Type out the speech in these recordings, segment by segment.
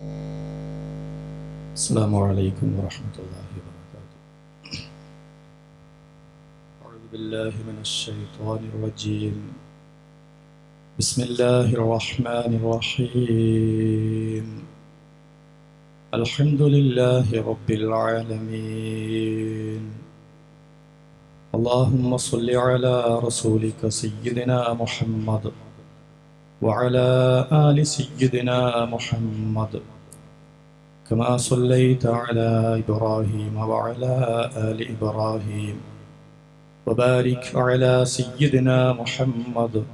السلام عليكم ورحمة الله وبركاته. أعوذ بالله من الشيطان الرجيم. بسم الله الرحمن الرحيم. الحمد لله رب العالمين. اللهم صل على رسولك سيدنا محمد. وعلى آل سيدنا محمد كما صليت على إبراهيم وعلى آل إبراهيم وبارك على سيدنا محمد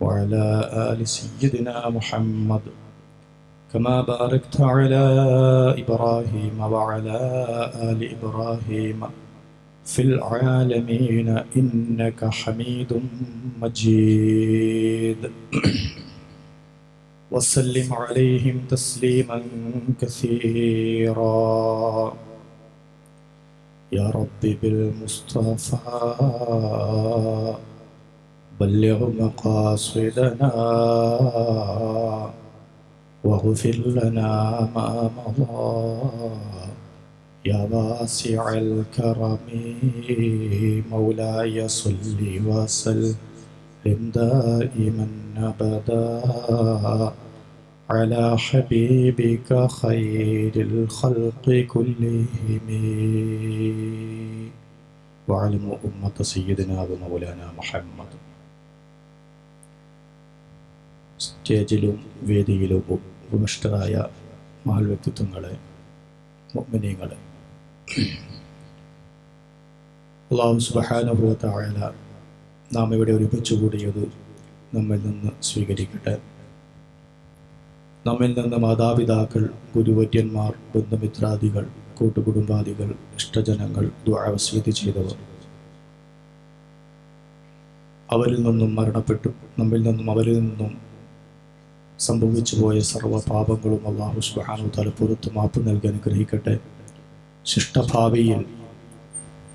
وعلى آل سيدنا محمد كما باركت على إبراهيم وعلى آل إبراهيم. في العالمين إنك حميد مجيد. وسلم عليهم تسليما كثيرا. يا رب بالمصطفى بلغ مقاصدنا واغفر لنا ما مضى. يا واسع الكرم مولاي صل وسلم دائما ابدا على حبيبك خير الخلق كلهم وعلم أمة سيدنا ومولانا محمد സ്റ്റേജിലും വേദിയിലും ഉപവിഷ്ടരായ മഹൽ വ്യക്തിത്വങ്ങളെ മുഅ്മിനീങ്ങളെ അള്ളാഹു സുബഹാനുഭവത്തായ നാം ഇവിടെ ഒരുമിച്ച് കൂടിയത് നമ്മിൽ നിന്ന് സ്വീകരിക്കട്ടെ. നമ്മിൽ നിന്ന് മാതാപിതാക്കൾ ഗുരുവര്യന്മാർ ബന്ധുമിത്രാദികൾ കൂട്ടുകുടുംബാദികൾ ഇഷ്ടജനങ്ങൾ ദ്വാവസ്യതി ചെയ്തവർ. അവരിൽ നിന്നും മരണപ്പെട്ടു. നമ്മിൽ നിന്നും അവരിൽ നിന്നും സംഭവിച്ചു പോയ സർവ പാപങ്ങളും അള്ളാഹു സുബാനു തല പുറത്ത് മാപ്പ് നൽകി അനുഗ്രഹിക്കട്ടെ. ശിഷ്ടഭാവിയിൽ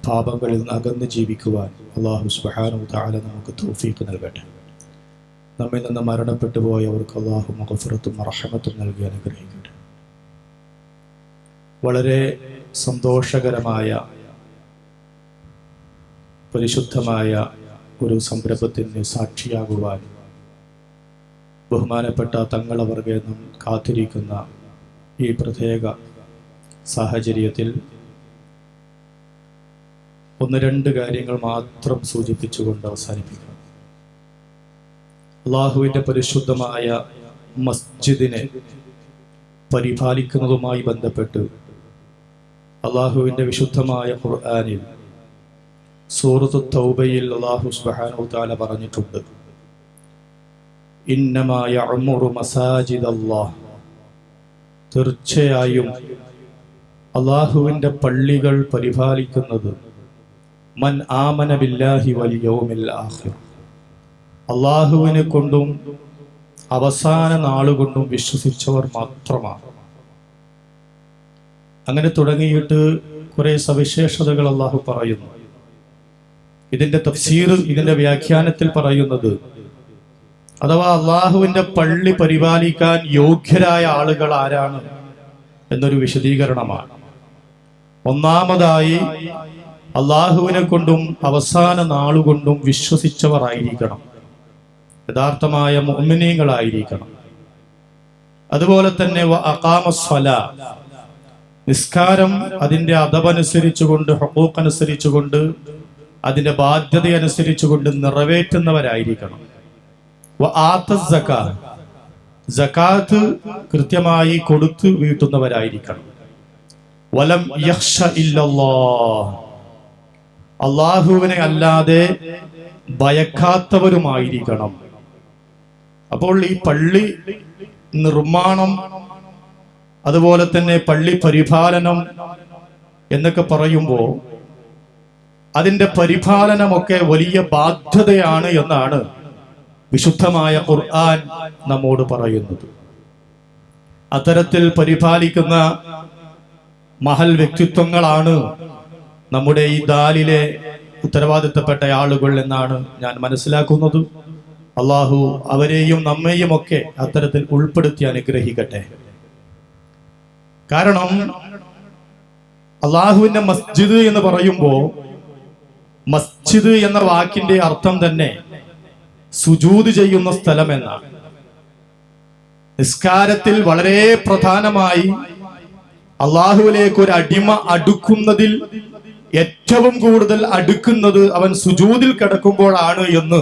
പാപങ്ങളിൽ നിന്ന് അകന്ന് ജീവിക്കുവാൻ അള്ളാഹു സുബാനു താല നമുക്ക് തൗഫീഖ് നൽകട്ടെ. നമ്മിൽ നിന്ന് മരണപ്പെട്ടു പോയവർക്ക് അള്ളാഹു മഹഫുറത്തും അർഹമത്തും നൽകി അനുഗ്രഹിക്കട്ടെ. വളരെ സന്തോഷകരമായ പരിശുദ്ധമായ ഒരു സംരംഭത്തിന് സാക്ഷിയാകുവാൻ ബഹുമാനപ്പെട്ട തങ്ങളവർഗെ നാം കാത്തിരിക്കുന്ന ഈ പ്രത്യേക സാഹചര്യത്തിൽ ഒന്ന് രണ്ട് കാര്യങ്ങൾ മാത്രം സൂചിപ്പിച്ചുകൊണ്ട് അവസാനിപ്പിക്കണം. അള്ളാഹുവിന്റെ പരിശുദ്ധമായ മസ്ജിദിനെ പരിപാലിക്കുന്നതുമായി ബന്ധപ്പെട്ട് അള്ളാഹുവിന്റെ വിശുദ്ധമായ ഖുർആാനിൽ സൂറത്തു തൗബയിൽ അള്ളാഹു സുബാനു താല പറഞ്ഞിട്ടുണ്ട്. ഇന്നമായ മസാജിദ് അള്ളാഹ്. തീർച്ചയായും അള്ളാഹുവിന്റെ പള്ളികൾ പരിപാലിക്കുന്നത് മൻ ആമന ബില്ലാഹി അള്ളാഹുവിനെ കൊണ്ടും അവസാന നാളുകൊണ്ടും വിശ്വസിച്ചവർ മാത്രമാണ്. അങ്ങനെ തുടങ്ങിയിട്ട് കുറെ സവിശേഷതകൾ അള്ളാഹു പറയുന്നു. ഇതിന്റെ തഫ്സീർ ഇതിന്റെ വ്യാഖ്യാനത്തിൽ പറയുന്നത് അഥവാ അള്ളാഹുവിന്റെ പള്ളി പരിപാലിക്കാൻ യോഗ്യരായ ആളുകൾ ആരാണ് എന്നൊരു വിശദീകരണമാണ്. ഒന്നാമതായി അള്ളാഹുവിനെ കൊണ്ടും അവസാന നാളുകൊണ്ടും വിശ്വസിച്ചവർ ആയിരിക്കണം യഥാർത്ഥമായ മോമിനീങ്ങളായിരിക്കണം അതുപോലെ തന്നെ അകാമസ്വല നിസ്കാരം അതവനുസരിച്ചുകൊണ്ട് ഹക്കൂക്ക് അനുസരിച്ചുകൊണ്ട് അതിന്റെ ബാധ്യത അനുസരിച്ചുകൊണ്ട് നിറവേറ്റുന്നവരായിരിക്കണം ജക്കാത്ത് കൃത്യമായി കൊടുത്തു വീട്ടുന്നവരായിരിക്കണം. വലം യക്ഷ അള്ളാഹുവിനെ അല്ലാതെ ഭയക്കാത്തവരുമായിരിക്കണം. അപ്പോൾ ഈ പള്ളി നിർമ്മാണം അതുപോലെ തന്നെ പള്ളി പരിപാലനം എന്നൊക്കെ പറയുമ്പോൾ അതിന്റെ പരിപാലനമൊക്കെ വലിയ ബാധ്യതയാണ് എന്നാണ് വിശുദ്ധമായ ഖുർആൻ നമ്മോട് പറയുന്നത്. അത്തരത്തിൽ പരിപാലിക്കുന്ന മഹൽ വ്യക്തിത്വങ്ങളാണ്. നമ്മുടെ ഈ ദാലിലെ ഉത്തരവാദിത്തപ്പെട്ട ആളുകൾ എന്നാണ് ഞാൻ മനസ്സിലാക്കുന്നത്. അള്ളാഹു അവരെയും നമ്മെയും ഒക്കെ അത്തരത്തിൽ ഉൾപ്പെടുത്തി അനുഗ്രഹിക്കട്ടെ. കാരണം അള്ളാഹുവിന്റെ മസ്ജിദ് എന്ന് പറയുമ്പോൾ മസ്ജിദ് എന്ന വാക്കിന്റെ അർത്ഥം തന്നെ സുജൂത് ചെയ്യുന്ന സ്ഥലം എന്നാണ്. നിസ്കാരത്തിൽ വളരെ പ്രധാനമായി അള്ളാഹുവിലേക്ക് ഒരു അടിമ അടുക്കുന്നതിൽ ഏറ്റവും കൂടുതൽ അടുക്കുന്നത് അവൻ സുജൂതിൽ കിടക്കുമ്പോഴാണ് എന്ന്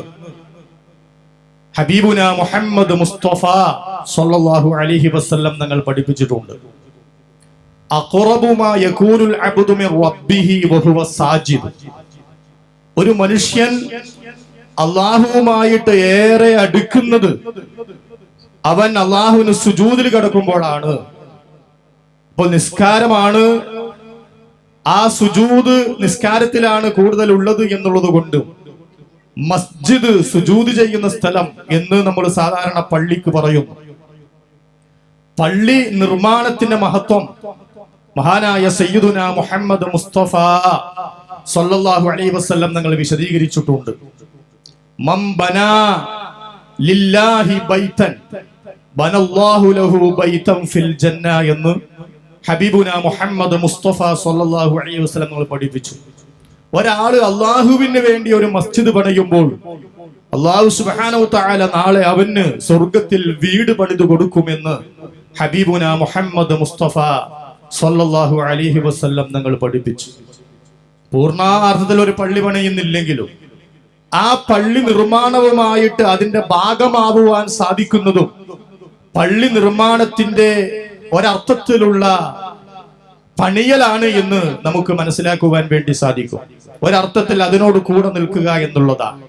ഹബീബുന മുഹമ്മദ് മുസ്തഫ സല്ലല്ലാഹു അലൈഹി വസല്ലം ഞങ്ങൾ പഠിപ്പിച്ചിട്ടുണ്ട്. അഖറബുമാ അബ്ദു മിർ റബ്ബിഹി സാജിദ്. ഒരു മനുഷ്യൻ അള്ളാഹുവുമായിട്ട് ഏറെ അടുക്കുന്നത് അവൻ അള്ളാഹുവിന് സുജൂതിൽ കിടക്കുമ്പോഴാണ്. അപ്പോൾ നിസ്കാരമാണ്. ആ സുജൂത് നിസ്കാരത്തിലാണ് കൂടുതൽ ഉള്ളത് എന്നുള്ളത് കൊണ്ട് മസ്ജിദ് സുജൂത് ചെയ്യുന്ന സ്ഥലം എന്ന് നമ്മൾ സാധാരണ പള്ളിക്ക് പറയും. പള്ളി നിർമ്മാണത്തിന്റെ മഹത്വം മഹാനായ സയ്യിദുന മുഹമ്മദ് മുസ്തഫ സല്ലല്ലാഹു അലൈഹി വസല്ലം നിങ്ങൾ വിശദീകരിച്ചിട്ടുണ്ട്. മം ബനാ ലില്ലാഹി ബൈതൻ ബനല്ലാഹു ലഹു ബൈതൻ ഫിൽ ജന്ന എന്ന് ഹബീബുന മുഹമ്മദ് മുസ്തഫ സല്ലല്ലാഹു അലൈഹി വസല്ലം നമ്മൾ പഠിപ്പിച്ചു. ഒരാൾ അള്ളാഹുവിന് വേണ്ടി ഒരു മസ്ജിദ് പണിയുമ്പോൾ അള്ളാഹു സുബാനോ താല നാളെ അവന് സ്വർഗത്തിൽ വീട് പണിതു കൊടുക്കുമെന്ന് ഹബീബുന മുഹമ്മദ് മുസ്തഫ സല്ലല്ലാഹു അലിഹി വസല്ലം നിങ്ങൾ പഠിപ്പിച്ചു. പൂർണാർത്ഥത്തിൽ ഒരു പള്ളി പണിയുന്നില്ലെങ്കിലും ആ പള്ളി നിർമ്മാണവുമായിട്ട് അതിന്റെ ഭാഗമാവുവാൻ സാധിക്കുന്നതും പള്ളി നിർമ്മാണത്തിന്റെ ഒരർത്ഥത്തിലുള്ള പണിയലാണ് എന്ന് നമുക്ക് മനസ്സിലാക്കുവാൻ വേണ്ടി സാധിക്കും. ഒരർത്ഥത്തിൽ അതിനോട് കൂടെ നിൽക്കുക എന്നുള്ളതാണ്.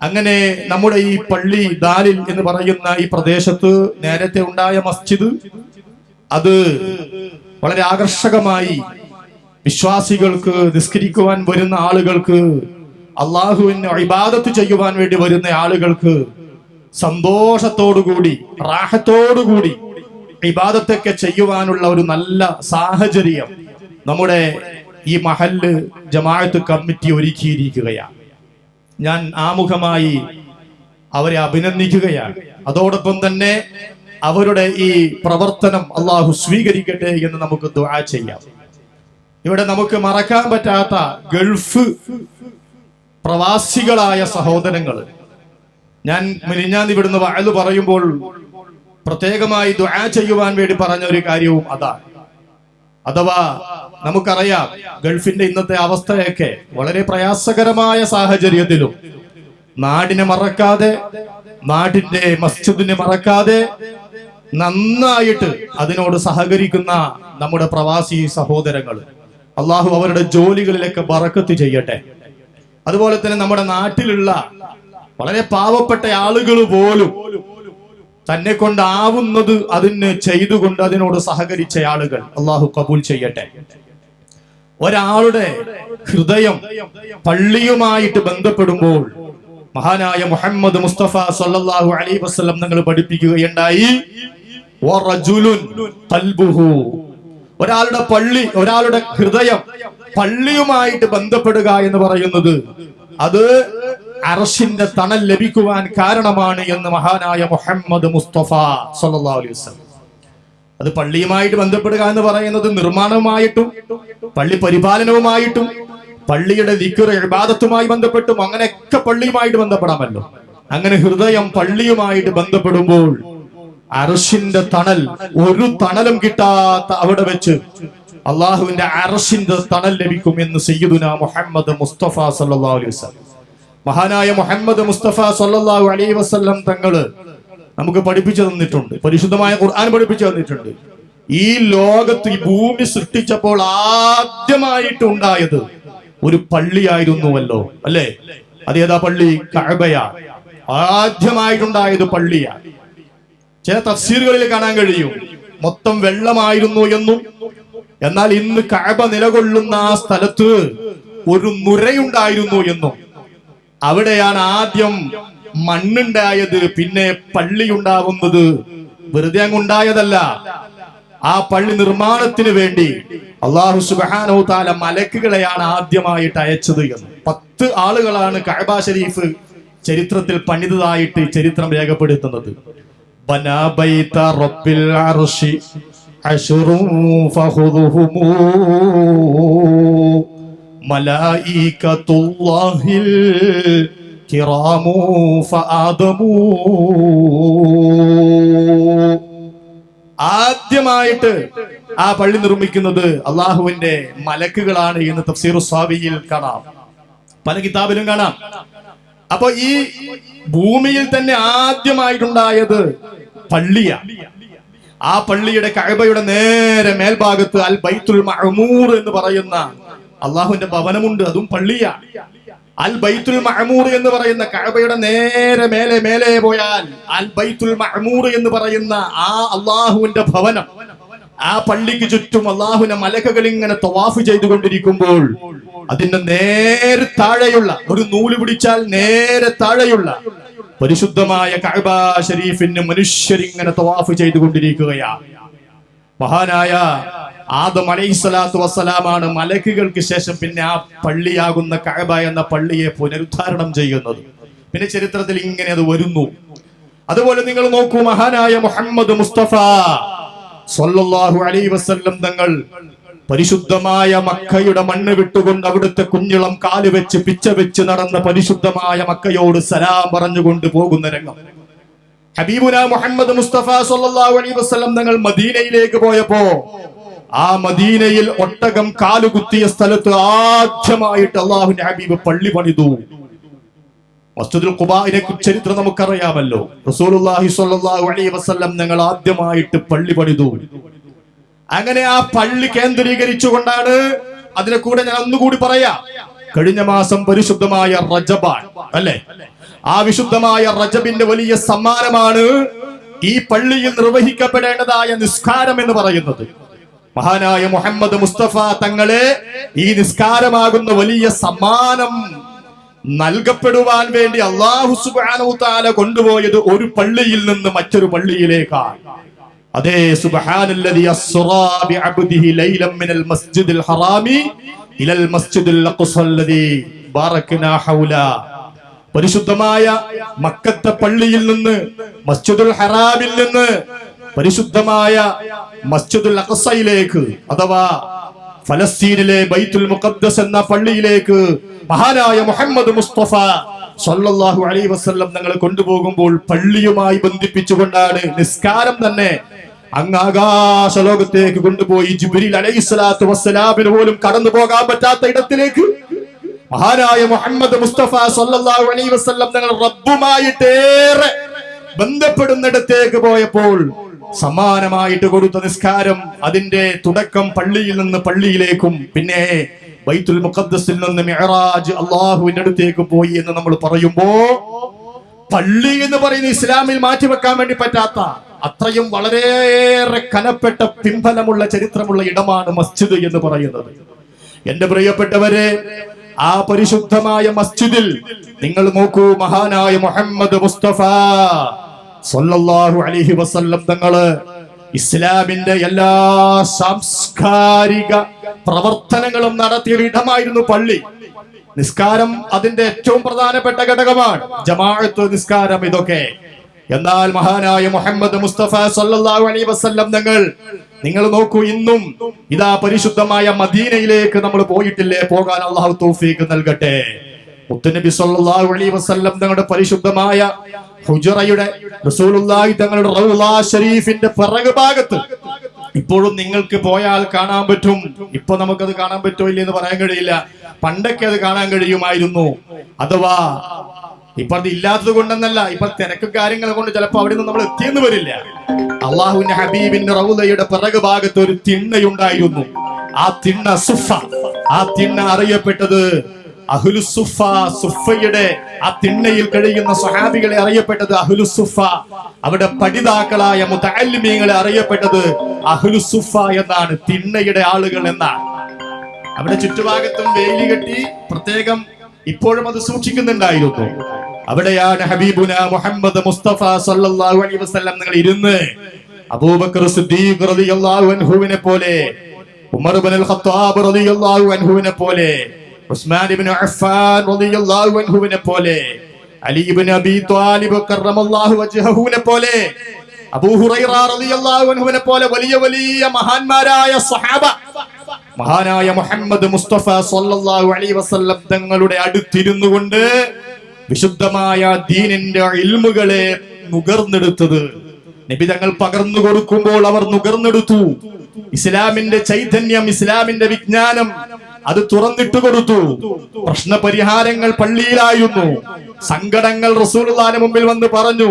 അങ്ങനെ നമ്മുടെ ഈ പള്ളി ദാലിൽ എന്ന് പറയുന്ന ഈ പ്രദേശത്ത് നേരത്തെ ഉണ്ടായ മസ്ജിദ് അത് വളരെ ആകർഷകമായി വിശ്വാസികൾക്ക് നിസ്കരിക്കുവാൻ വരുന്ന ആളുകൾക്ക് അള്ളാഹുവിന് ഇബാദത്ത് ചെയ്യുവാൻ വേണ്ടി വരുന്ന ആളുകൾക്ക് സന്തോഷത്തോടുകൂടി റാഹത്തോടുകൂടി ഇബാദത്തൊക്കെ ചെയ്യുവാനുള്ള ഒരു നല്ല സാഹചര്യം നമ്മുടെ ഈ മഹല്ല് ജമാഅത്ത് കമ്മിറ്റി ഒരുക്കിയിരിക്കുകയാണ്. ഞാൻ ആമുഖമായി അവരെ അഭിനന്ദിക്കുകയാണ്. അതോടൊപ്പം തന്നെ അവരുടെ ഈ പ്രവർത്തനം അള്ളാഹു സ്വീകരിക്കട്ടെ എന്ന് നമുക്ക് ദുആ ചെയ്യാം. ഇവിടെ നമുക്ക് മറക്കാൻ പറ്റാത്ത ഗൾഫ് പ്രവാസികളായ സഹോദരങ്ങൾ ഞാൻ മിനിഞ്ഞാന്ന് ഇവിടുന്ന് വയലു പറയുമ്പോൾ പ്രത്യേകമായി ദുആ ചെയ്യുവാൻ വേണ്ടി പറഞ്ഞ ഒരു കാര്യവും അതാണ് അഥവാ നമുക്കറിയാം ഗൾഫിന്റെ ഇന്നത്തെ അവസ്ഥയൊക്കെ വളരെ പ്രയാസകരമായ സാഹചര്യത്തിലും നാടിനെ മറക്കാതെ നാടിന്റെ മസ്ജിദിനെ മറക്കാതെ നന്നായിട്ട് അതിനോട് സഹകരിക്കുന്ന നമ്മുടെ പ്രവാസി സഹോദരങ്ങൾ അള്ളാഹു അവരുടെ ജോലികളിലൊക്കെ ബറക്കത്ത് ചെയ്യട്ടെ. അതുപോലെ തന്നെ നമ്മുടെ നാട്ടിലുള്ള വളരെ പാവപ്പെട്ട ആളുകൾ പോലും തന്നെ കൊണ്ടാവുന്നത് അതിന് ചെയ്തുകൊണ്ട് അതിനോട് സഹകരിച്ച ആളുകൾ അള്ളാഹു കബൂൽ ചെയ്യട്ടെ. ഒരാളുടെ ഹൃദയം പള്ളിയുമായിട്ട് ബന്ധപ്പെടുമ്പോൾ മഹാനായ മുഹമ്മദ് മുസ്തഫ സല്ലല്ലാഹു അലൈ വസ്ലം നിങ്ങൾ പഠിപ്പിക്കുകയുണ്ടായി. ഒരാളുടെ പള്ളി ഒരാളുടെ ഹൃദയം പള്ളിയുമായിട്ട് ബന്ധപ്പെടുക എന്ന് പറയുന്നത് അത് അറഷിന്റെ തണൽ ലഭിക്കുവാൻ കാരണമാണ് എന്ന് മഹാനായ മുഹമ്മദ് മുസ്തഫ സല്ലല്ലാഹു അലൈഹി വസല്ലം. അത് പള്ളിയുമായിട്ട് ബന്ധപ്പെടുക എന്ന് പറയുന്നത് നിർമ്മാണവുമായിട്ടും പള്ളി പരിപാലനവുമായിട്ടും പള്ളിയുടെ ദിക്കർ ഇബാദത്തുമായി ബന്ധപ്പെട്ടും അങ്ങനെയൊക്കെ പള്ളിയുമായിട്ട് ബന്ധപ്പെടാമല്ലോ. അങ്ങനെ ഹൃദയം പള്ളിയുമായിട്ട് ബന്ധപ്പെടുമ്പോൾ അറഷിന്റെ തണൽ ഒരു തണലും കിട്ടാത്ത അവിടെ വെച്ച് അള്ളാഹുവിന്റെ അറഷിന്റെ തണൽ ലഭിക്കും എന്ന് സയ്യിദുന മുഹമ്മദ് മുസ്തഫ സല്ലല്ലാഹു അലൈഹി വസല്ലം. മഹാനായ മുഹമ്മദ് മുസ്തഫ സല്ലല്ലാഹു അലൈ വസല്ലം തങ്ങൾ നമുക്ക് പഠിപ്പിച്ചു തന്നിട്ടുണ്ട്. പരിശുദ്ധമായ ഖുർആൻ പഠിപ്പിച്ചു തന്നിട്ടുണ്ട്. ഈ ലോകത്ത് ഈ ഭൂമി സൃഷ്ടിച്ചപ്പോൾ ആദ്യമായിട്ട് ഉണ്ടായത് ഒരു പള്ളിയായിരുന്നുവല്ലോ അല്ലേ? അതേതാ പള്ളി? കഅബയാ. ആദ്യമായിട്ടുണ്ടായത് പള്ളിയാ. ചില തഫ്സീറുകളിൽ കാണാൻ കഴിയും. മൊത്തം വെള്ളമായിരുന്നു എന്നും. എന്നാൽ ഇന്ന് കഅബ നിലകൊള്ളുന്ന ആ സ്ഥലത്ത് ഒരു നുരയുണ്ടായിരുന്നു എന്നും. അവിടെയാണ് ആദ്യം മണ്ണുണ്ടായത് പിന്നെ പള്ളി ഉണ്ടാവുന്നത് വെറുതെ അങ്ങുണ്ടായതല്ല ആ പള്ളി നിർമ്മാണത്തിന് വേണ്ടി അള്ളാഹു സുബാനോ താല മലക്കുകളെയാണ് ആദ്യമായിട്ട് അയച്ചത് എന്ന്. പത്ത് ആളുകളാണ് കഅബ ഷരീഫ് ചരിത്രത്തിൽ പണിതതായിട്ട് ചരിത്രം രേഖപ്പെടുത്തുന്നത്. ബനാ മലായിക്കത്തുല്ലാഹിൽ കിറാമു ഫആദമു ആദ്യമായിട്ട് ആ പള്ളി നിർമ്മിക്കുന്നത് അള്ളാഹുവിന്റെ മലക്കുകളാണ് എന്ന് തഫ്സീർ കാണാം. പല കിതാബിലും കാണാം. അപ്പൊ ഈ ഭൂമിയിൽ തന്നെ ആദ്യമായിട്ടുണ്ടായത് പള്ളിയ. ആ പള്ളിയുടെ കഴബയുടെ നേരെ മേൽഭാഗത്ത് അൽ ബൈത്തുൽ മഴമൂർ എന്ന് പറയുന്ന അള്ളാഹുവിന്റെ ഭവനമുണ്ട് അതും പള്ളിയാ. അൽ ബൈത്തുൽ മഹമൂർ എന്ന് പറയുന്ന കഴബയുടെ നേരെ മേലെ മേലെ പോയാൽ അൽ ബൈത്തുൽ മഹമൂർ എന്ന് പറയുന്ന ആ അള്ളാഹുവിന്റെ ഭവനം ആ പള്ളിക്ക് ചുറ്റും അള്ളാഹുവിന്റെ മലകകൾ ഇങ്ങനെ തവാഫ് ചെയ്തുകൊണ്ടിരിക്കുമ്പോൾ അതിന്റെ നേരെ താഴെയുള്ള ഒരു നൂൽ പിടിച്ചാൽ നേരെ താഴെയുള്ള പരിശുദ്ധമായ കഅബ ഷരീഫിന് മനുഷ്യരിങ്ങനെ തവാഫ് ചെയ്തുകൊണ്ടിരിക്കുകയാണ് മഹാനായ ആദം അലൈഹി സ്വലാത്തു വസ്സലാമാണ് മലക്കുകൾക്ക് ശേഷം പിന്നെ ആ പള്ളിയാകുന്ന കഅബ എന്ന പള്ളിയെ പുനരുദ്ധാരണം ചെയ്യുന്നത്. പിന്നെ ചരിത്രത്തിൽ ഇങ്ങനെ അത് വരുന്നു. അതുപോലെ നിങ്ങൾ നോക്കൂ മഹാനായ മുഹമ്മദ് മുസ്തഫ സൊല്ലാഹു അലൈ വസ്ല്ലം തങ്ങൾ പരിശുദ്ധമായ മക്കയുടെ മണ്ണ് വിട്ടുകൊണ്ട് അവിടുത്തെ കുഞ്ഞിളം കാൽ വെച്ച് പിച്ച വെച്ച് നടന്ന പരിശുദ്ധമായ മക്കയോട് സലാം പറഞ്ഞുകൊണ്ട് പോകുന്ന രംഗം. ഹബീബുന മുഹമ്മദ് മുസ്തഫ സൊല്ലാഹു അലൈ വസല്ലം തങ്ങൾ മദീനയിലേക്ക് പോയപ്പോ ആ മദീനയിൽ ഒട്ടകം കാലുകുത്തിയ സ്ഥലത്ത് ആദ്യമായിട്ട് അള്ളാഹുന്റെ ഹബീബ് പള്ളി പണിതു. ചരിത്രം നമുക്കറിയാമല്ലോ. റസൂലുള്ളാഹി സ്വല്ലല്ലാഹു അലൈഹി വസല്ലം ഞങ്ങൾ ആദ്യമായിട്ട് പള്ളി പണിതു. അങ്ങനെ ആ പള്ളി കേന്ദ്രീകരിച്ചുകൊണ്ടാണ് അതിനെ കൂടെ ഞാൻ ഒന്നുകൂടി പറയാം. കഴിഞ്ഞ മാസം പരിശുദ്ധമായ റജബാൻ അല്ലേ? ആ വിശുദ്ധമായ റജബിന്റെ വലിയ സമ്മാനമാണ് ഈ പള്ളിയിൽ നിർവഹിക്കപ്പെടേണ്ടതായ നിസ്കാരം എന്ന് പറയുന്നത്. മഹാനായ മുഹമ്മദ് മുസ്തഫ തങ്ങളെ ഈ നിസ്കാരമാകുന്ന വലിയ സമ്മാനം നൽകപ്പെടുവാൻ വേണ്ടി അള്ളാഹു സുബ്ഹാനഹു താല കൊണ്ടുപോയത് ഒരു പള്ളിയിൽ നിന്ന് മറ്റൊരു പള്ളിയിലേക്കാണ്. അതേ സുബ്ഹാനല്ലദി അസ്റാ ബിഅബ്ദിഹി ലൈലൻ മിനൽ ഹറാമി ഇലൽ മസ്ജിദിൽ അഖ്സല്ലദി ബാറക്നാ ഹൗല. പരിശുദ്ധമായ മക്കത്തെ പള്ളിയിൽ നിന്ന് മസ്ജിദുൽ ഹറാമിൽ നിന്ന് പരിശുദ്ധമായ മസ്ജിദുൽ അഖസയിലേക്ക് അഥവാ ഫലസ്തീനിലെ ബൈത്തുൽ മുഖദ്ദസ് എന്ന പള്ളിയിലേക്ക് മഹാനായ മുഹമ്മദ് മുസ്തഫ സല്ലല്ലാഹു അലൈഹി വസല്ലം ഞങ്ങൾ കൊണ്ടുപോകുമ്പോൾ പള്ളിയുമായി ബന്ധിപ്പിച്ചുകൊണ്ടാണ് നിസ്കാരം തന്നെ അങ്ങ് ആകാശ ലോകത്തേക്ക് കൊണ്ടുപോയി ജിബ്രീൽ അലൈഹി സ്വലാത്തു വസ്സലാമിന് പോലും കടന്നു പോകാൻ പറ്റാത്ത ഇടത്തിലേക്ക് മഹാനായ മുഹമ്മദ് മുസ്തഫ സല്ലല്ലാഹു അലൈഹി വസല്ലം ഞങ്ങൾ റബ്ബുമായിട്ടേറെ ബന്ധപ്പെടുന്നിടത്തേക്ക് പോയപ്പോൾ സമാനമായിട്ട് കൊടുത്ത നിസ്കാരം അതിന്റെ തുടക്കം പള്ളിയിൽ നിന്ന് പള്ളിയിലേക്കും പിന്നെ ബൈത്തുൽ മുഖദ്ദസിൽ നിന്ന് മിഅറാജ് അള്ളാഹുവിന്റെ അടുത്തേക്ക് പോയി എന്ന് നമ്മൾ പറയുമ്പോ പള്ളി എന്ന് പറയുന്ന ഇസ്ലാമിൽ മാറ്റിവെക്കാൻ വേണ്ടി പറ്റാത്ത അത്രയും വളരെയേറെ കനപ്പെട്ട പിൻഫലമുള്ള ചരിത്രമുള്ള ഇടമാണ് മസ്ജിദ് എന്ന് പറയുന്നത്. എന്റെ പ്രിയപ്പെട്ടവരെ ആ പരിശുദ്ധമായ മസ്ജിദിൽ നിങ്ങൾ നോക്കൂ മഹാനായ മുഹമ്മദ് മുസ്തഫ. സല്ലല്ലാഹു അലൈഹി വസല്ലം തങ്ങൾ ഇസ്ലാമിന്റെ എല്ലാ സാംസ്കാരിക പ്രവർത്തനങ്ങളും നടത്തിയ ഇടമായിരുന്നു പള്ളി. നിസ്കാരം അതിന്റെ ഏറ്റവും പ്രധാനപ്പെട്ട ഘടകമാണ്. ജമാഅത്ത് നിസ്കാരം ഇതൊക്കെ. എന്നാൽ മഹാനായ മുഹമ്മദ് മുസ്തഫ സല്ലല്ലാഹു അലൈഹി വസല്ലം തങ്ങൾ നിങ്ങൾ നോക്കൂ ഇന്നും ഇതാ പരിശുദ്ധമായ മദീനയിലേക്ക് നമ്മൾ പോയിട്ടില്ലേ? പോകാൻ അള്ളാഹു തൗഫീഖ് നൽകട്ടെ. മുത്തുനബി സല്ലല്ലാഹു അലൈഹി വസല്ലം തങ്ങളുടെ പരിശുദ്ധമായ ഹുജറയുടെ റസൂലുള്ളാഹി തങ്ങളുടെ റൗളാ ഷരീഫിന്റെ പിറകു ഭാഗത്ത് ഇപ്പോഴും നിങ്ങൾക്ക് പോയാൽ കാണാൻ പറ്റും. ഇപ്പൊ നമുക്കത് കാണാൻ പറ്റോ ഇല്ലെന്ന് പറയാൻ കഴിയില്ല. പണ്ടൊക്കെ അത് കാണാൻ കഴിയുമായിരുന്നു. അഥവാ ഇപ്പൊ അത് ഇല്ലാത്തത് കൊണ്ടെന്നല്ല ഇപ്പൊ തിരക്ക് കാര്യങ്ങൾ കൊണ്ട് ചിലപ്പോ അവിടെ നിന്ന് നമ്മൾ എത്തിയെന്ന് വരില്ല. അള്ളാഹുവിന്റെ ഹബീബിന്റെ റൗലയുടെ പിറകു ഭാഗത്ത് ഒരു തിണ്ണയുണ്ടായിരുന്നു. ആ തിണ്ണ സുഫ ആ തിണ്ണ അറിയപ്പെട്ടത് അഹുലു സുഫ സുഫയുടെ ആ തിണ്ണയിൽ കഴിയുന്ന സ്വഹാബികളെ അറിയപ്പെട്ടത് അഹുലു സുഫ അവിടെ പഠിതാക്കളായ മുതാലിമീങ്ങളെ അറിയപ്പെട്ടത് അഹുലു സുഫ എന്നാണ് തിണ്ണയുടെ ആളുകൾ എന്നാണ്. അവിടെ ചുറ്റുഭാഗത്തും വേലി കെട്ടി പ്രത്യേകം ഇപ്പോഴും അത് സൂക്ഷിക്കുന്നുണ്ടായിരുന്നു. അവിടെയാണ് ഹബീബുന മുഹമ്മദ് മുസ്തഫ സല്ലല്ലാഹു അലൈഹി വസല്ലം നിങ്ങൾ ഇരുന്ന് അബൂബക്കർ സിദ്ദീഖ് റളിയല്ലാഹു അൻഹുവിനെ പോലെ ഉമർ ഇബ്നുൽ ഖത്താബ് റളിയല്ലാഹു അൻഹുവിനെ പോലെ ഉസ്മാൻ ഇബ്നു അഫ്ഫാൻ റളിയല്ലാഹു അൻഹുവിനെ പോലെ അലി ഇബ്നു അബി ത്വാലിബ് കറമല്ലാഹു വജ്ഹഹുവിനെ പോലെ അബൂഹുറൈറിയെ പോലെ വലിയ വലിയ മഹാന്മാരായ സഹാബ മഹാനായ മുഹമ്മദ് മുസ്തഫ സല്ലല്ലാഹു അലൈഹി വസല്ലം തങ്ങളുടെ അടുത്തിരുന്നു കൊണ്ട് വിശുദ്ധമായ ദീനിന്റെ ഇൽമുകളെ നുകർന്നെടുത്തത്. നബി തങ്ങൾ പകർന്നു കൊടുക്കുമ്പോൾ അവർ നുകർന്നെടുത്തു. ഇസ്ലാമിന്റെ ചൈതന്യം ഇസ്ലാമിന്റെ വിജ്ഞാനം അത് തുറന്നിട്ട് കൊടുത്തു. പ്രശ്ന പരിഹാരങ്ങൾ പള്ളിയിലായിരുന്നു. സങ്കടങ്ങൾ റസൂലുള്ളാഹിന്റെ മുമ്പിൽ വന്ന് പറഞ്ഞു.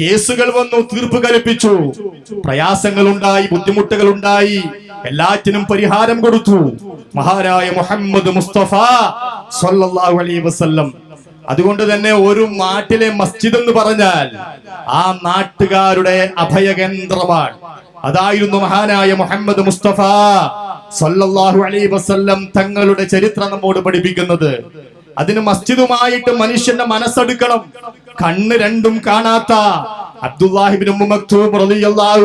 കേസുകൾ വന്നു തീർപ്പ് കൽപ്പിച്ചു. പ്രയാസങ്ങൾ ഉണ്ടായി ബുദ്ധിമുട്ടുകൾ ഉണ്ടായി എല്ലാറ്റിനും പരിഹാരം കൊടുത്തു. മഹാരായ മുഹമ്മദ് മുസ്തഫ സല്ലല്ലാഹു അലൈഹി വസല്ലം. അതുകൊണ്ട് തന്നെ ഒരു നാട്ടിലെ മസ്ജിദ് എന്ന് പറഞ്ഞാൽ ആ നാട്ടുകാരുടെ അഭയകേന്ദ്രമാണ്. അതായിരുന്നു മഹാനായ മുഹമ്മദ് മുസ്തഫ സല്ലല്ലാഹു അലൈഹി വസല്ലം തങ്ങളുടെ ചരിത്രം നമ്മോട് പഠിപ്പിക്കുന്നത്. അതിന് മസ്ജിദുമായിട്ട് മനുഷ്യന്റെ മനസ്സെടുക്കണം. കണ്ണ് രണ്ടും കാണാത്ത അബ്ദുല്ലാഹിബിൻ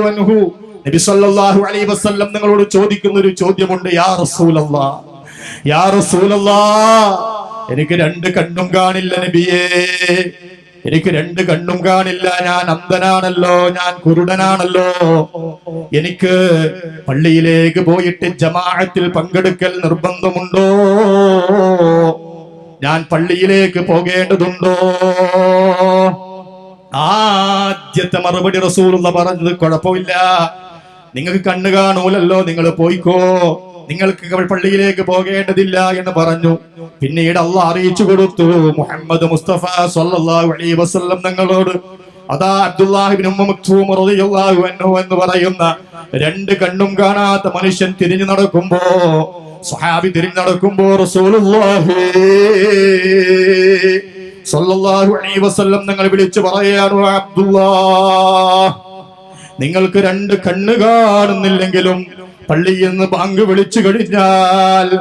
അൻഹു നബി സല്ലല്ലാഹു അലൈഹി വസല്ലം നിങ്ങളോട് ചോദിക്കുന്ന ഒരു ചോദ്യമുണ്ട് യാ റസൂലല്ലാ? യാ റസൂലല്ലാ? എനിക്ക് രണ്ട് കണ്ണും കാണില്ല നബിയേ. എനിക്ക് രണ്ട് കണ്ണും കാണില്ല. ഞാൻ അന്ധനാണല്ലോ. ഞാൻ കുരുടനാണല്ലോ. എനിക്ക് പള്ളിയിലേക്ക് പോയിട്ട് ജമാഅത്തിൽ പങ്കെടുക്കൽ നിർബന്ധമുണ്ടോ? ഞാൻ പള്ളിയിലേക്ക് പോകേണ്ടതുണ്ടോ? ആദ്യത്തെ മറുപടി റസൂലുള്ള പറഞ്ഞത് കുഴപ്പമില്ല. നിങ്ങൾക്ക് കണ്ണു കാണൂലല്ലോ. നിങ്ങൾ പോയിക്കോ. നിങ്ങൾക്ക് അവൾ പള്ളിയിലേക്ക് പോകേണ്ടതില്ല എന്ന് പറഞ്ഞു. പിന്നീട് അല്ല അറിയിച്ചു കൊടുത്തു. മുഹമ്മദ് മുസ്തഫ സല്ലല്ലാഹു അലൈഹി വസല്ലം അതാ അബ്ദുല്ലാഹിബിൻ മക്തൂം റളിയല്ലാഹു അൻഹു എന്ന് പറയുന്ന രണ്ട് കണ്ണും കാണാത്ത മനുഷ്യൻ തിരിഞ്ഞു നടക്കുമ്പോ സ്വഹാബി തിരിഞ്ഞു നടക്കുമ്പോ റസൂലുള്ളാഹി സല്ലല്ലാഹു അലൈഹി വസല്ലം നിങ്ങൾ വിളിച്ചു പറയാണ് അബ്ദുല്ലാ നിങ്ങൾക്ക് രണ്ട് കണ്ണ് കാണുന്നില്ലെങ്കിലും പള്ളിയിൽ നിന്ന് ബാങ്ക് വിളിച്ചു കഴിഞ്ഞാൽ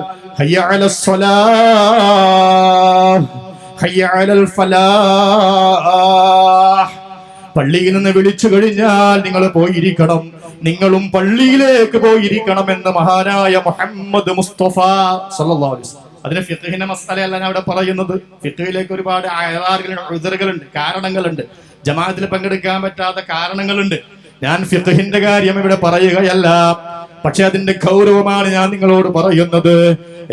ഫലാഹ്. പള്ളിയിൽ നിന്ന് വിളിച്ചു കഴിഞ്ഞാൽ നിങ്ങൾ പോയിരിക്കണം. നിങ്ങളും പള്ളിയിലേക്ക് പോയിരിക്കണം എന്ന് മഹാനായ മുഹമ്മദ് മുസ്തഫ വസല്ലം. അതിന് ഫിഖിന്റെ മസാലയല്ല ഞാൻ അവിടെ പറയുന്നത്. ഫിഖഹിലേക്ക് ഒരുപാട് ഉദറുകളുണ്ട് കാരണങ്ങളുണ്ട്. ജമാഅത്തിൽ പങ്കെടുക്കാൻ പറ്റാത്ത കാരണങ്ങളുണ്ട്. ഞാൻ ഫിഖിന്റെ കാര്യം ഇവിടെ പറയുകയല്ല. പക്ഷെ അതിന്റെ ഗൗരവമാണ് ഞാൻ നിങ്ങളോട് പറയുന്നത്.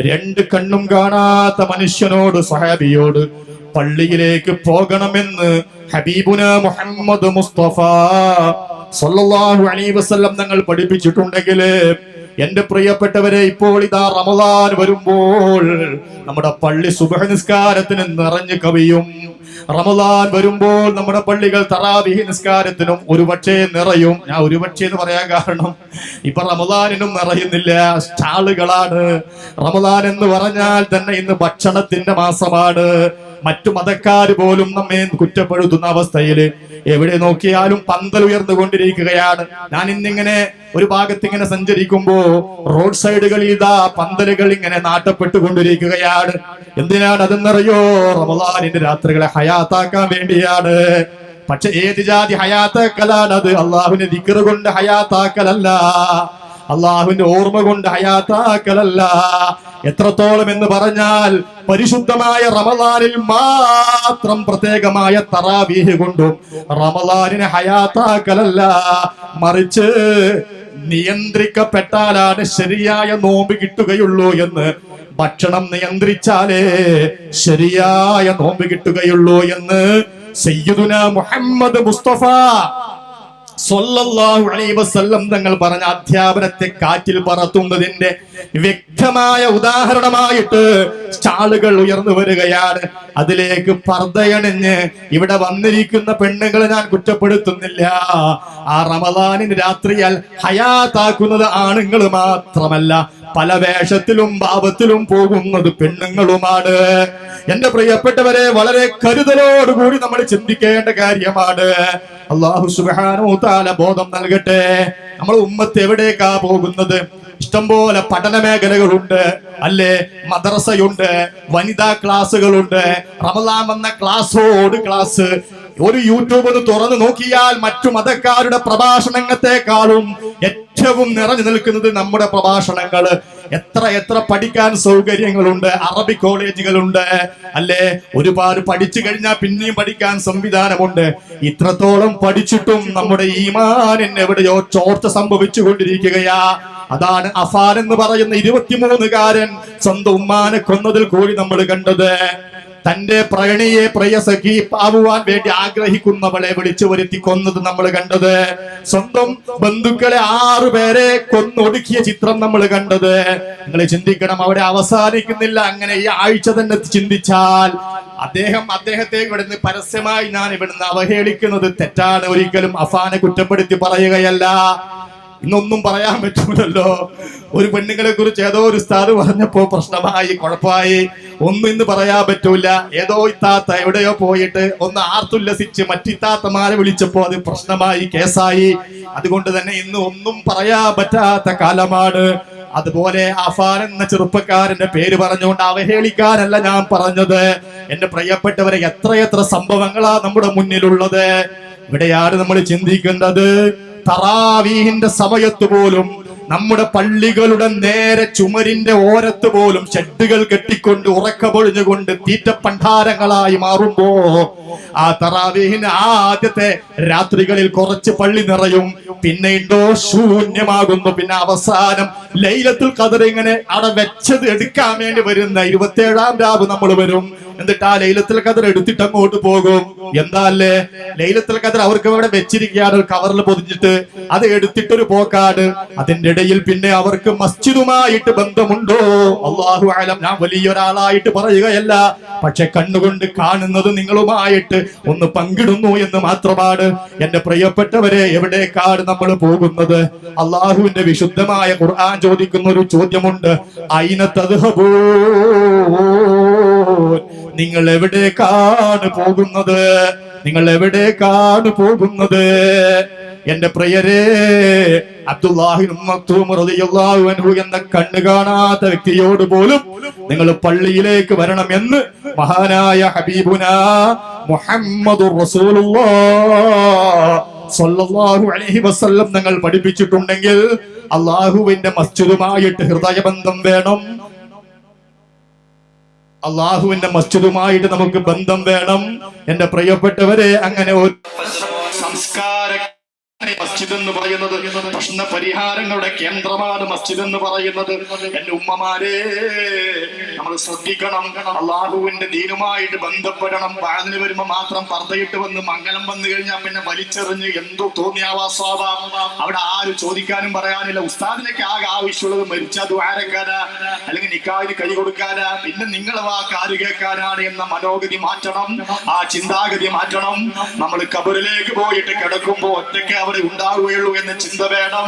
രണ്ട് കണ്ണും കാണാത്ത മനുഷ്യനോട് സഹാബിയോട് പള്ളിയിലേക്ക് പോകണമെന്ന് ഹബീബുന മുഹമ്മദ് മുസ്തഫ സല്ലല്ലാഹു അലൈഹി വസല്ലം തങ്ങൾ പഠിപ്പിച്ചിട്ടുണ്ടെങ്കിൽ എന്റെ പ്രിയപ്പെട്ടവരെ ഇപ്പോൾ ഇതാ റമദാൻ വരുമ്പോൾ നമ്മുടെ പള്ളി സുബഹ നിസ്കാരത്തിന് നിറഞ്ഞു കവിയും. റമദാൻ വരുമ്പോൾ നമ്മുടെ പള്ളികൾ തറാവിഹി നിസ്കാരത്തിനും ഒരുപക്ഷെ നിറയും. ഞാൻ ഒരുപക്ഷെ എന്ന് പറയാൻ കാരണം ഇപ്പൊ റമദാനിനും നിറയുന്നില്ല. സ്റ്റാളുകളാണ്. റമദാൻ എന്ന് പറഞ്ഞാൽ തന്നെ ഇന്ന് ഭക്ഷണത്തിന്റെ മാസമാണ്. മറ്റു മതക്കാർ പോലും നമ്മെ കുറ്റപ്പെടുത്തുന്ന അവസ്ഥയിൽ എവിടെ നോക്കിയാലും പന്തൽ ഉയർന്നുകൊണ്ടിരിക്കുകയാണ്. ഞാൻ ഇന്നിങ്ങനെ ഒരു ഭാഗത്ത് ഇങ്ങനെ സഞ്ചരിക്കുമ്പോ റോഡ് സൈഡുകളിൽ ഇതാ പന്തലുകൾ ഇങ്ങനെ നാട്ടപ്പെട്ടുകൊണ്ടിരിക്കുകയാണ്. എന്തിനാണ് അതെന്നറിയോ? റമദാനിന്റെ രാത്രികളെ ഹയാത്താക്കാൻ വേണ്ടിയാണ്. പക്ഷെ ഏത് ജാതി ഹയാത്താക്കലാണ് അത്? അള്ളാഹുവിന്റെ ദിക്കറുകൊണ്ട് ഹയാത്താക്കലല്ല. അള്ളാഹുവിന്റെ ഓർമ്മ കൊണ്ട് ഹയാത്താക്കലല്ല. എത്രത്തോളം എന്ന് പറഞ്ഞാൽ പരിശുദ്ധമായ റമദാനിൽ മാത്രം പ്രത്യേകമായ തറാവീഹ് കൊണ്ടും റമദാനിനെ ഹയാത്താക്കലല്ല. മറിച്ച് നിയന്ത്രിക്കപ്പെട്ടാലാണ് ശരിയായ നോമ്പ് കിട്ടുകയുള്ളൂ എന്ന്. ഭക്ഷണം നിയന്ത്രിച്ചാലേ ശരിയായ നോമ്പ് കിട്ടുകയുള്ളൂ എന്ന്. സയ്യിദുന മുഹമ്മദ് മുസ്തഫ സ്വല്ലല്ലാഹു അലൈഹി വസല്ലം തങ്ങൾ പറഞ്ഞ അധ്യാപനത്തെ കാറ്റിൽ പറത്തുന്നതിന്റെ വ്യക്തമായ ഉദാഹരണമായിട്ട് സ്റ്റാളുകൾ ഉയർന്നു വരികയാണ്. അതിലേക്ക് പർദ്ദയണിഞ്ഞ് ഇവിടെ വന്നിരിക്കുന്ന പെണ്ണുങ്ങളെ ഞാൻ കുറ്റപ്പെടുത്തുന്നില്ല. ആ റമദാനിന് രാത്രിയാൽ ഹയാത്താക്കുന്നത് ആണുങ്ങൾ മാത്രമല്ല പല വേഷത്തിലും ഭാവത്തിലും പോകുന്നത് പെണ്ണുങ്ങളുമാണ്. എന്റെ പ്രിയപ്പെട്ടവരെ വളരെ കരുതലോടുകൂടി നമ്മൾ ചിന്തിക്കേണ്ട കാര്യമാണ്. അള്ളാഹു സുബാനോ താല ബോധം നൽകട്ടെ. നമ്മൾ ഉമ്മത്ത് എവിടേക്കാ പോകുന്നത്? ഇഷ്ടംപോലെ പഠന മേഖലകളുണ്ട്. അല്ലേ? മദ്രസയുണ്ട്. വനിതാ ക്ലാസ്സുകളുണ്ട്. റമദാൻ വന്ന ക്ലാസ്സോട് ക്ലാസ് ഒരു യൂട്യൂബ് ഒന്ന് തുറന്നു നോക്കിയാൽ മറ്റു മതക്കാരുടെ പ്രഭാഷണത്തെക്കാളും ഏറ്റവും നിറഞ്ഞു നിൽക്കുന്നത് നമ്മുടെ പ്രഭാഷണങ്ങൾ. എത്ര എത്ര പഠിക്കാൻ സൗകര്യങ്ങളുണ്ട് അറബി കോളേജുകളുണ്ട് അല്ലേ? ഒരുപാട് പഠിച്ചു കഴിഞ്ഞാൽ പിന്നെയും പഠിക്കാൻ സംവിധാനമുണ്ട്. ഇത്രത്തോളം പഠിച്ചിട്ടും നമ്മുടെ ഈമാനിന് എവിടെയോ ചോർച്ച സംഭവിച്ചു കൊണ്ടിരിക്കുകയാ അതാണ് അഫാൻ എന്ന് പറയുന്ന ഇരുപത്തിമൂന്നുകാരൻ സ്വന്തം ഉമ്മാനെ കൊന്നതിൽ കൂടി നമ്മൾ കണ്ടത്. തന്റെ പ്രകണിയെ പ്രയസഖി ആവുവാൻ വേണ്ടി ആഗ്രഹിക്കുന്നവളെ വിളിച്ചു വരുത്തി കൊന്നത് നമ്മൾ കണ്ടത്. സ്വന്തം ബന്ധുക്കളെ ആറു പേരെ കൊന്നൊടുക്കിയ ചിത്രം നമ്മൾ കണ്ടത്. നിങ്ങൾ ചിന്തിക്കണം അവിടെ അവസാനിക്കുന്നില്ല. അങ്ങനെ ഈ ആഴ്ച തന്നെ ചിന്തിച്ചാൽ അദ്ദേഹം അദ്ദേഹത്തെ ഇവിടുന്ന് പരസ്യമായി ഞാൻ ഇവിടുന്ന് അവഹേളിക്കുന്നത് തെറ്റാണ്. ഒരിക്കലും അഫാനെ കുറ്റപ്പെടുത്തി പറയുകയല്ല. ഇന്നൊന്നും പറയാൻ പറ്റൂലല്ലോ. ഒരു പെണ്ണുങ്ങളെ കുറിച്ച് ഏതോ ഒരു സ്ഥാറ് പറഞ്ഞപ്പോ പ്രശ്നമായി കുഴപ്പമായി. ഒന്നും ഇന്ന് പറയാൻ പറ്റൂല. ഏതോ ഇത്താത്ത എവിടെയോ പോയിട്ട് ഒന്ന് ആർത്തുല്ലസിച്ച് മറ്റിത്താത്തമാരെ വിളിച്ചപ്പോ അത് പ്രശ്നമായി കേസായി. അതുകൊണ്ട് തന്നെ ഇന്ന് ഒന്നും പറയാൻ പറ്റാത്ത കാലമാണ്. അതുപോലെ അഫാൻ എന്ന ചെറുപ്പക്കാരന്റെ പേര് പറഞ്ഞുകൊണ്ട് അവഹേളിക്കാനല്ല ഞാൻ പറഞ്ഞത്. എന്റെ പ്രിയപ്പെട്ടവരെ എത്രയെത്ര സംഭവങ്ങളാ നമ്മുടെ മുന്നിലുള്ളത്. ഇവിടെയാണ് നമ്മൾ ചിന്തിക്കേണ്ടത്. തറാവീഹിന്റെ സമയത്ത് പോലും നമ്മുടെ പള്ളികളുടെ നേരെ ചുമരിന്റെ ഓരത്ത് പോലും ഷെഡുകൾ കെട്ടിക്കൊണ്ട് ഉറക്കപൊഴിഞ്ഞുകൊണ്ട് തീറ്റ പണ്ടാരങ്ങളായി മാറുമ്പോ ആ തറാവീഹിന് ആ ആദ്യത്തെ രാത്രികളിൽ കുറച്ച് പള്ളി നിറയും. പിന്നെ ഉണ്ടോ ശൂന്യമാകുന്നു. പിന്നെ അവസാനം ലൈലത്തിൽ ഖദർ ഇങ്ങനെ അവിടെ വെച്ചത് എടുക്കാൻ വേണ്ടി വരുന്ന ഇരുപത്തേഴാം രാവ് നമ്മൾ വരും. എന്നിട്ട് ആ ലൈലത്തിൽ ഖദർ എടുത്തിട്ട് അങ്ങോട്ട് പോകും. എന്താ അല്ലേ? ലൈലത്തുൽ ഖദർ അവർക്ക് ഇവിടെ വെച്ചിരിക്കുകയാണ് കവറിൽ പൊതിഞ്ഞിട്ട്. അത് എടുത്തിട്ടൊരു പോക്കാണ്. അതിന്റെ ഇടയിൽ പിന്നെ അവർക്ക് മസ്ജിദുമായിട്ട് ബന്ധമുണ്ടോ? അള്ളാഹു ആലം ഞാൻ വലിയൊരാളായിട്ട് പറയുകയല്ല. പക്ഷെ കണ്ണുകൊണ്ട് കാണുന്നത് നിങ്ങളുമായിട്ട് ഒന്ന് പങ്കിടുന്നു എന്ന് മാത്രമാണ് എന്റെ പ്രിയപ്പെട്ടവരെ എവിടേക്കാണ് നമ്മൾ പോകുന്നത്? അള്ളാഹുവിന്റെ വിശുദ്ധമായ ഖുർആൻ ചോദിക്കുന്ന ഒരു ചോദ്യമുണ്ട്. അയിന തദ്ഹബൂൻ? നിങ്ങൾ എവിടേക്കാണ് പോകുന്നത്? നിങ്ങൾ എവിടേക്കാണ് പോകുന്നത്? എന്റെ പ്രിയരെ അൻഹു എന്ന കണ്ണു കാണാത്ത വ്യക്തിയോട് പോലും നിങ്ങൾ പള്ളിയിലേക്ക് വരണം എന്ന് മഹാനായ ഹബീബുന മുഹമ്മദ് സ്വല്ലല്ലാഹു അലൈഹി വസല്ലം നിങ്ങൾ പഠിപ്പിച്ചിട്ടുണ്ടെങ്കിൽ അള്ളാഹുവിന്റെ മസ്ജിദുമായിട്ട് ഹൃദയബന്ധം വേണം. അള്ളാഹുവിന്റെ മസ്ജിദുമായിട്ട് നമുക്ക് ബന്ധം വേണം. എന്റെ പ്രിയപ്പെട്ടവരെ അങ്ങനെ ഒരു മസ്ജിദ് എന്ന് പറയുന്നത് പ്രശ്ന പരിഹാരങ്ങളുടെ കേന്ദ്രമാണ് മസ്ജിദ് എന്ന് പറയുന്നത്. എന്റെ ഉമ്മമാരെ നമ്മൾ ശ്രദ്ധിക്കണം. അള്ളാഹുവിന്റെ ദീനുമായിട്ട് ബന്ധപ്പെടണം. വാതിന് വരുമ്പോ മാത്രം പർദ്ദയിട്ട് വന്ന് മംഗലം വന്നു കഴിഞ്ഞാൽ പിന്നെ വലിച്ചെറിഞ്ഞ് എന്തോ തോന്നിയാവാസ്വാഭ അവിടെ ആരും ചോദിക്കാനും പറയാനില്ല. ഉസ്താദിനൊക്കെ ആകെ ആവശ്യമുള്ളത് മരിച്ച ദ്വാരക്കാരാ അല്ലെങ്കിൽ നിക്കാവിന് കൈ കൊടുക്കാനാ. പിന്നെ നിങ്ങൾ ആ കാര് കേൾക്കാനാണ് എന്ന മനോഗതി മാറ്റണം. ആ ചിന്താഗതി മാറ്റണം. നമ്മൾ കബറിലേക്ക് പോയിട്ട് കിടക്കുമ്പോ ഒറ്റയ്ക്ക് അവിടെ ഉണ്ടാവുകയുള്ളൂ എന്ന ചിന്ത വേണം.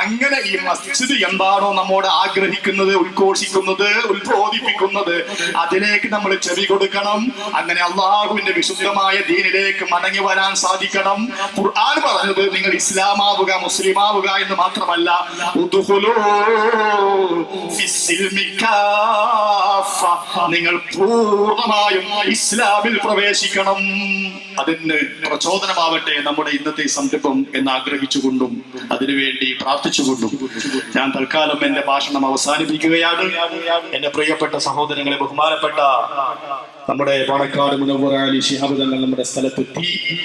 അങ്ങനെ ഈ മസ്ജിദ് എന്താണോ നമ്മോട് ആഗ്രഹിക്കുന്നത് ഉദ്ഘോഷിക്കുന്നത് ഉത്ബോധിപ്പിക്കുന്നത് അതിലേക്ക് നമ്മൾ ചെവി കൊടുക്കണം. അങ്ങനെ അള്ളാഹുവിന്റെ വിശുദ്ധമായ ദീനിലേക്ക് മടങ്ങി വരാൻ സാധിക്കണം. ഖുർആൻ പറഞ്ഞത് നിങ്ങൾ ഇസ്ലാമാവുക മുസ്ലിമാവുക എന്ന് മാത്രമല്ല. നിങ്ങൾ പൂർണമായും ഇസ്ലാമിൽ പ്രവേശിക്കണം. അതിന് പ്രചോദനമാവട്ടെ നമ്മുടെ ഇന്നത്തെ സംരംഭം എന്ന് ആഗ്രഹിച്ചുകൊണ്ടും അതിനുവേണ്ടി പ്രാർത്ഥിച്ചുകൊണ്ടും ഞാൻ തൽക്കാലം എന്റെ ഭാഷണം അവസാനിപ്പിക്കുകയാണ്. എന്റെ പ്രിയപ്പെട്ട സഹോദരങ്ങളെ ബഹുമാനപ്പെട്ട നമ്മുടെ പാണക്കാട് മുനവർ ശിഹാബ് തങ്ങൾ നമ്മുടെ സ്ഥലത്തെത്തി.